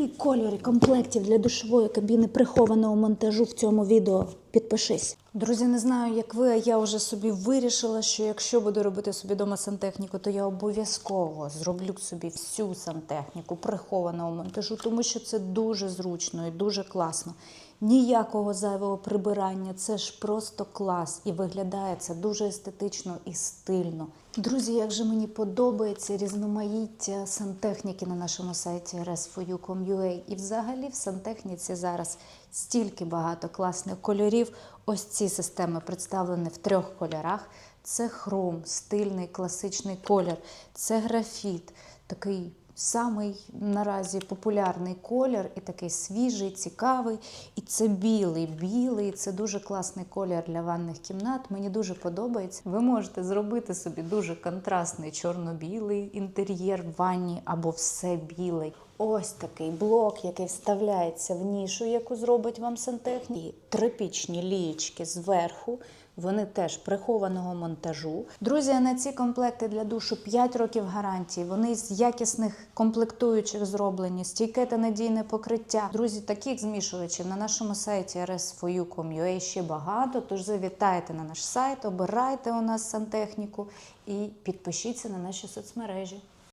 три кольори комплектів для душової кабіни прихованого монтажу в цьому відео. Підпишись. Друзі, не знаю, як ви, а я вже собі вирішила, що якщо буду робити собі дома сантехніку, то я обов'язково зроблю собі всю сантехніку прихованого монтажу, тому що це дуже зручно і дуже класно. Ніякого зайвого прибирання, це ж просто клас. І виглядає це дуже естетично і стильно. Друзі, як же мені подобається різноманіття сантехніки на нашому сайті rs4u.com.ua. І взагалі в сантехніці зараз стільки багато класних кольорів. Ось ці системи представлені в трьох кольорах. Це хром, стильний класичний колір, це графіт, такий самий наразі популярний колір і такий свіжий, цікавий. І це білий. Білий це дуже класний колір для ванних кімнат. Мені дуже подобається. Ви можете зробити собі дуже контрастний чорно-білий інтер'єр в ванні або все білий. Ось такий блок, який вставляється в нішу, яку зробить вам сантехнік. І Тропічні лієчки зверху. Вони теж прихованого монтажу. Друзі, на ці комплекти для душу 5 років гарантії. Вони з якісних комплектуючих зроблені, стійке та надійне покриття. Друзі, таких змішувачів на нашому сайті rs4u.com.ua ще багато. Тож завітайте на наш сайт, обирайте у нас сантехніку і підпишіться на наші соцмережі.